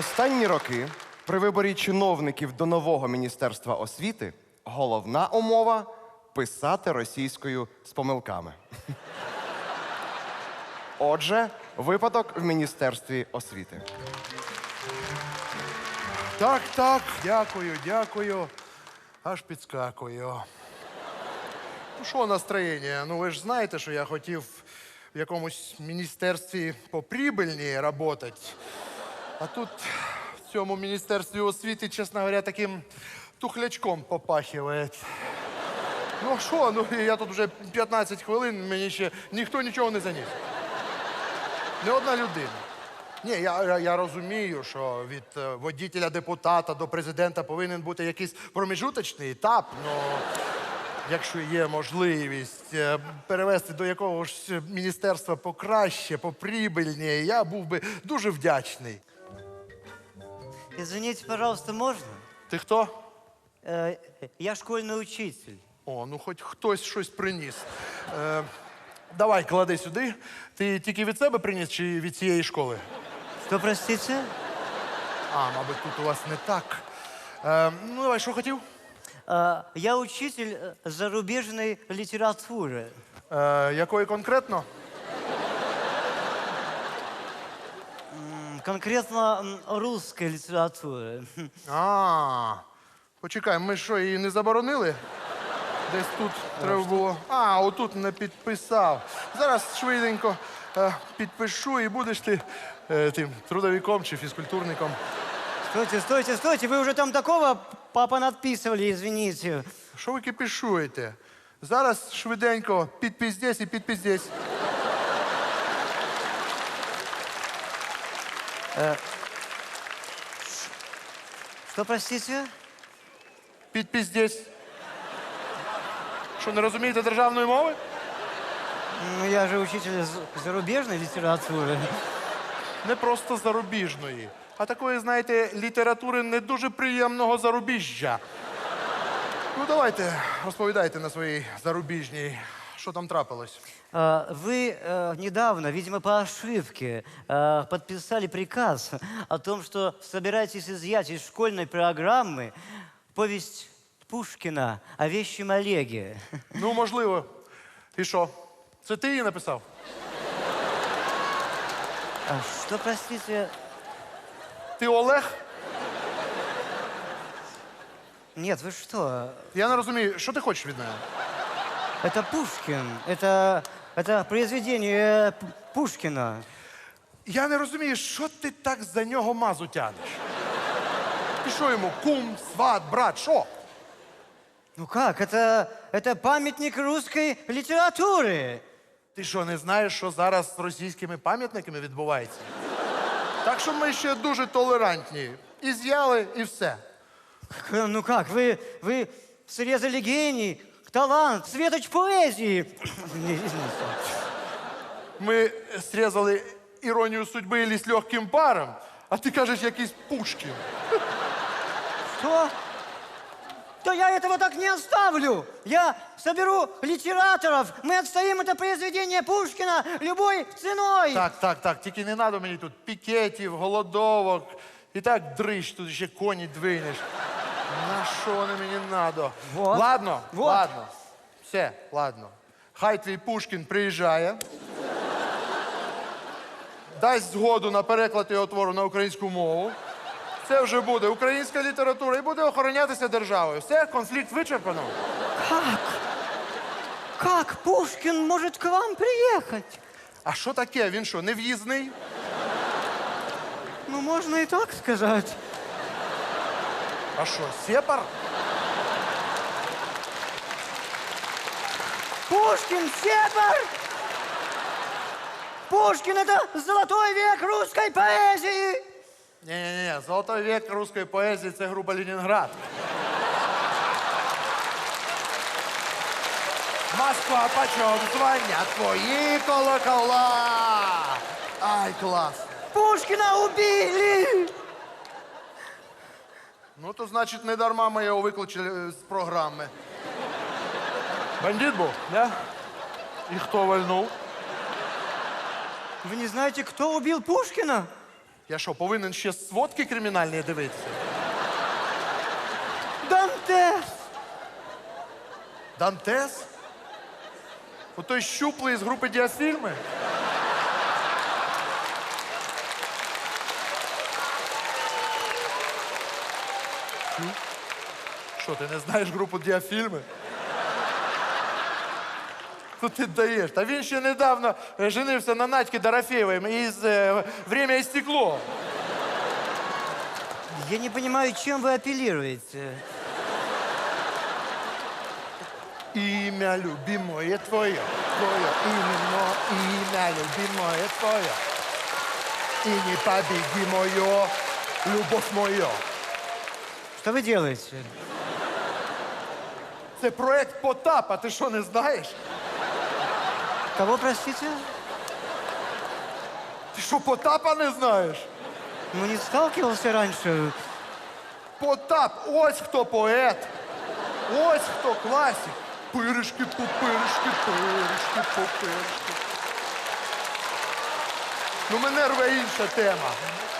останні роки при виборі чиновників до нового міністерства освіти головна умова писати російською з помилками. Отже, випадок в міністерстві освіти. Так, так, дякую, дякую. Аж підскакую. Ну, що настроєння? Ну, ви ж знаєте, що я хотів в якомусь міністерстві поприбильніше працювати. А тут в цьому міністерстві освіти, чесно говоря, таким тухлячком попахиває. Ну що? Ну я тут вже 15 хвилин, мені ще ніхто нічого не заніс. Не одна людина. Ні, я, я, я розумію, що від е, водітеля депутата до президента повинен бути якийсь проміжуточний етап. але якщо є можливість е, перевести до якогось міністерства покраще, поприбильніше, я був би дуже вдячний. Извините, пожалуйста, можно? Ти хто? Э, я школьный учитель. О, ну хоч хтось щось приніс. Е, давай, клади сюди. Ти тільки від себе приніс чи від цієї школи? Что, простите? А, мабуть, тут у вас не так. Е, ну, давай, що хотів? Э, я учитель э, зарубежной литературы. Е, якої конкретно? Конкретно м, русской литературы. А, почекай, ми що, її не заборонили? Десь тут треба було. А, отут не підписав. Зараз швиденько е, підпишу і будеш ти е, тим трудовиком чи фізкультурником. Стойте, стойте, стойте, вы уже там такого папа надписывали, извините. Що ви кипішуєте? Зараз швиденько підпіздесь і підпіздесь. Что, простите? Підпіздесь. Що, не розумієте державної мови? Ну, я же учитель з- зарубежной литературы. Не просто зарубіжної, а такої, знаєте, літератури не дуже приємного зарубіжжя. Ну, давайте, розповідайте на своїй зарубіжній, що там трапилось. А, Вы э, недавно, видимо, по ошибке, э, подписали приказ о том, что собираетесь изъять из школьной программы повесть Пушкина о вещем Олеге. Ну, можливо. І що? Це ти її написав? А что, простите? Ти Олег? Нет, вы что? Я не розумію, що ти хочеш від мене? Это Пушкин. Это, это произведение П- Пушкина. Я не розумію, що ти так за нього мазу тянеш? Ти що йому, кум, сват, брат, що? Ну как? Это, это памятник русской литературы. Ти що, не знаєш, що зараз з російськими пам'ятниками відбувається? Так що ми ще дуже толерантні. І з'яли, і все. К- Ну как, вы, вы срезали гений, талант, светоч поэзии. Не, извините. Ми срізали іронію судьби і з легким паром, а ти кажеш якийсь Пушкін. Что? Да я этого так не оставлю. Я соберу литераторов. Мы отстоим это произведение Пушкина любой ценой. Так, так, так. Тільки не треба мені тут пікетів, голодовок. І так дрищ, тут ще коні двинеш. На що вони мені надо? Вот. Ладно, Вот. ладно. Все, ладно. Хай твій Пушкін приїжджає. Дасть згоду на переклад його твору на українську мову. Це вже буде українська література і буде охоронятися державою. Все, конфлікт вичерпано. Как? Как Пушкин может к вам приехать? А що таке? Він що, не в'їзний? Ну, можно и так сказать. А що, сепар? Пушкин Сепар! Пушкин — это золотой век русской поэзии! Ні-ні-ні, золотой вік русської поезії це група Ленінград. Москва, почем звонят твої колокола? Ай, клас. Пушкина убили! Ну, то значить, не дарма ми його виключили з програми. Бандит був, да? І хто вальнув? Вы не знаете, кто убил Пушкина? Я що, повинен ще сводки кримінальні дивитися? Дантес! Дантес? Отой щуплий з групи діафільми? Що, ти не знаєш групу діафільми? Ну ти даєш. Та він ще недавно е, женився на Надьки Дорофєєвій із е, «Время і стекло». Я не понимаю, чем вы апеллируете. Ім'я любимое твоє, твоє іменно ім'я любимое твоє. І не побіги моє, любов моя. Что вы делаете? Це проект Потапа, ти що не знаєш? Кого, простите? Ти що Потапа не знаєш? Ну, не сталкивался раньше. Потап, ось хто поет, ось хто класик. Пиришки, пупиришки, пиришки, пупиришки. Ну, мене рве інша тема.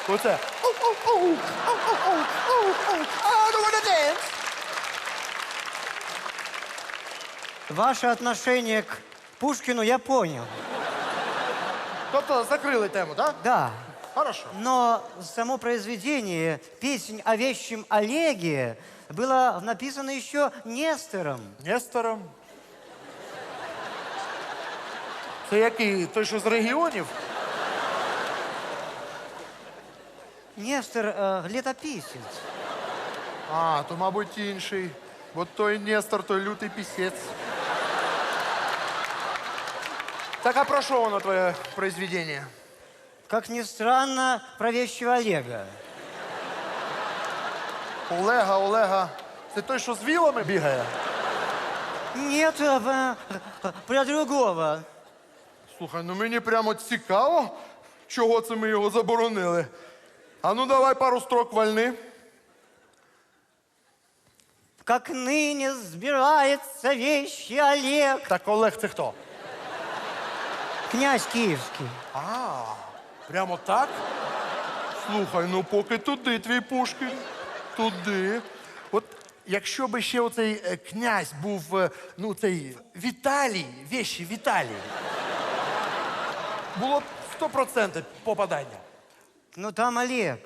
Оце. «Оу-оу-оу, оу-оу-оу, оу-оу, I don't wanna dance». Ваше отношение к Пушкину я понял. Тобто закрили тему, так? Да. Хорошо. Но само произведение «Песнь о вещем Олеге» было написано еще Нестором. Нестором. Це який? Той, що з регіонів? Нестор э, летописец. А, то, мабуть, інший. Бо той Нестор, той лютий пісець. Так, а про що воно твоє произведення? Как ни странно, про вещего Олега. Олега, Олега. Це той, що з вілами бігає? Нет, э, э, про другого. Слухай, ну мені прямо цікаво, чого це ми його заборонили. А ну давай пару строк вальни. Как ныне сбирается вещи Олег. Так, Олег, це хто? Князь Киевский. А, прямо так? Слухай, ну поки туди твій Пушкін. Туди. От якщо би ще оцей е, князь був, е, ну цей Віталій, вещі Віталій. Було б 100% попадання. Ну там Олег.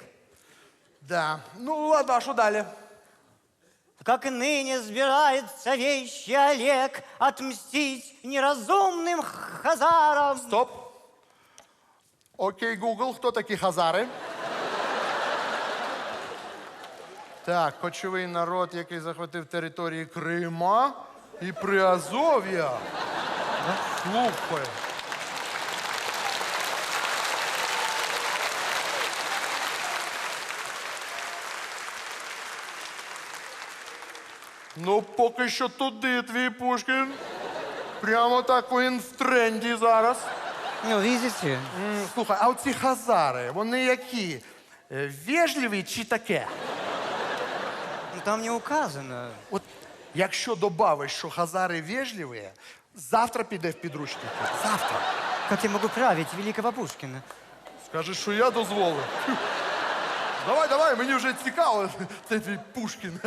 Да. Ну, ладно, а що далі? Как ныне сбирается вещи Олег отмстить неразумным хазарам. Стоп. Окей, Google, хто такі хазари? Так, кочовий народ, який захватив території Крима і Приазов'я. Слухай. Ну, поки що туди твій Пушкін. Прямо так він в тренді зараз. Ну, видите? М, Слухай, а оці хазари, вони які? Е, Вежливі чи таке? Ну, там не указано. От якщо добавиш, що хазари вежливі, завтра піде в підручники. Завтра. Как я могу править великого Пушкина? Скажеш, що я дозволив. Давай, давай, мені вже цікаво, це твій Пушкін.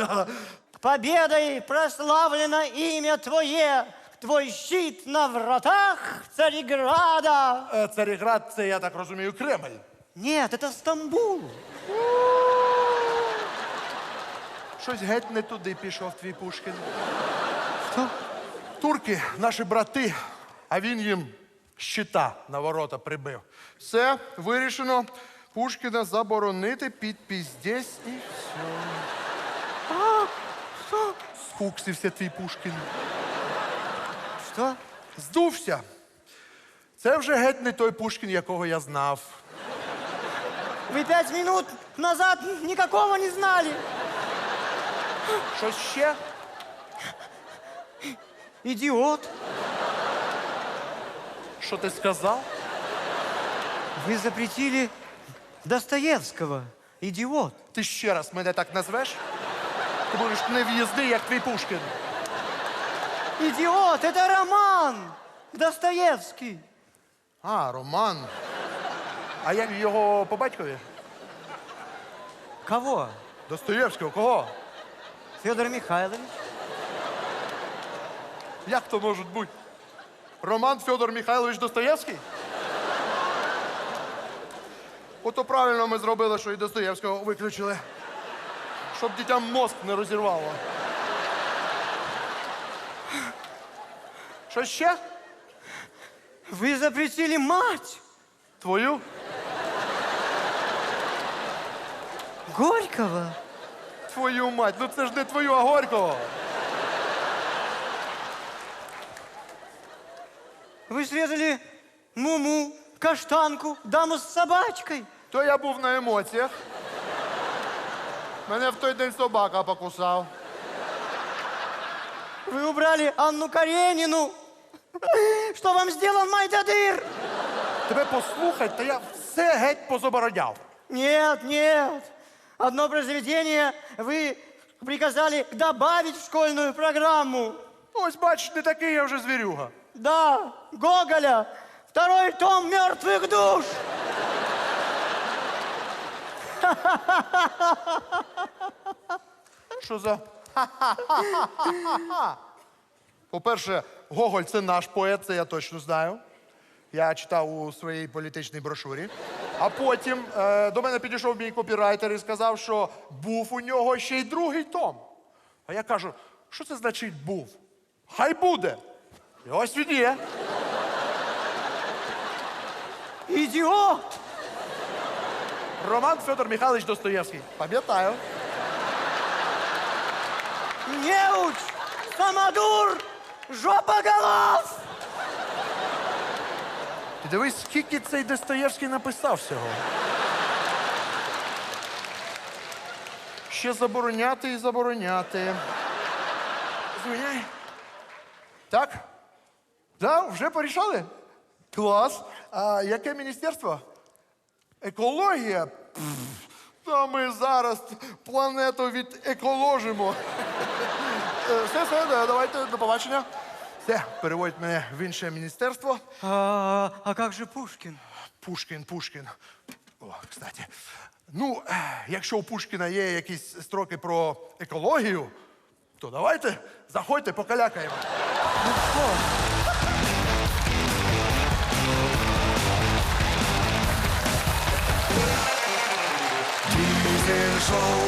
Победой прославлено имя Твое, Твой щит на вратах Цареграда. Е, Царіград, це, я так розумію, Кремль. Нет, это Стамбул. Щось геть не туди пішов твій Пушкін. Что? Турки, наші брати, а він їм щита на ворота прибив. Все, вирішено. Пушкіна заборонити під піздець і все. Що? Скуксився твій Пушкін. Что? Здувся. Це вже геть не той Пушкін, якого я знав. Вы пять минут назад никакого не знали. Щось ще? Идиот. Що ти сказав? Вы запретили Достоевского. Идиот. Ти ще раз мене так назвеш? Ти будеш нев'їзний, як твій Пушкін. Идиот, это роман. Достоевский. А, Роман. А як його по батькові? Кого? Достоєвського, кого? Федор Михайлович? Як то може бути? Роман Федор Михайлович Достоєвський? Ото правильно ми зробили, що і Достоєвського виключили. Щоб дітям мозк не розірвало. Що ще? Вы запретили мать Твою? Горького. Твою мать, ну це ж не твою, а Горького. Вы срезали Муму, Каштанку, даму с собачкой. То я був на емоціях. Мене в той день собака покусав. Вы убрали Анну Каренину. Что вам сделал Майдадыр? Тебе послухать, та я все геть позабородяв. Нет, нет. Одно произведение вы приказали добавить в школьную программу. Ось бачиш, не такий я вже звірюга. Да, Гоголя. Второй том мертвых душ. Що за. По-перше, Гоголь це наш поет, це я точно знаю. Я читав у своїй політичній брошурі. А потім е, до мене підійшов мій копірайтер і сказав, що був у нього ще й другий том. А я кажу, що це значить був? Хай буде. І ось він є. Идиот! Роман Федор Михайлович Достоєвський. Пам'ятаю. Неуч! Самодур! Жопоголов! Ти дивись, скільки цей Достоєвський написав всього. Ще забороняти і забороняти. Звиняй. Так? Да, вже порішали? Клас. А яке міністерство? Екологія? Пф, Та ми зараз планету від еколожимо. Е, Все, все, давайте до побачення. Все, переводять мене в інше міністерство. А, а как же Пушкин? Пушкін, Пушкін. О, кстати. Ну, е, якщо у Пушкіна є якісь строки про екологію, то давайте заходьте, покалякаємо. Diesel control.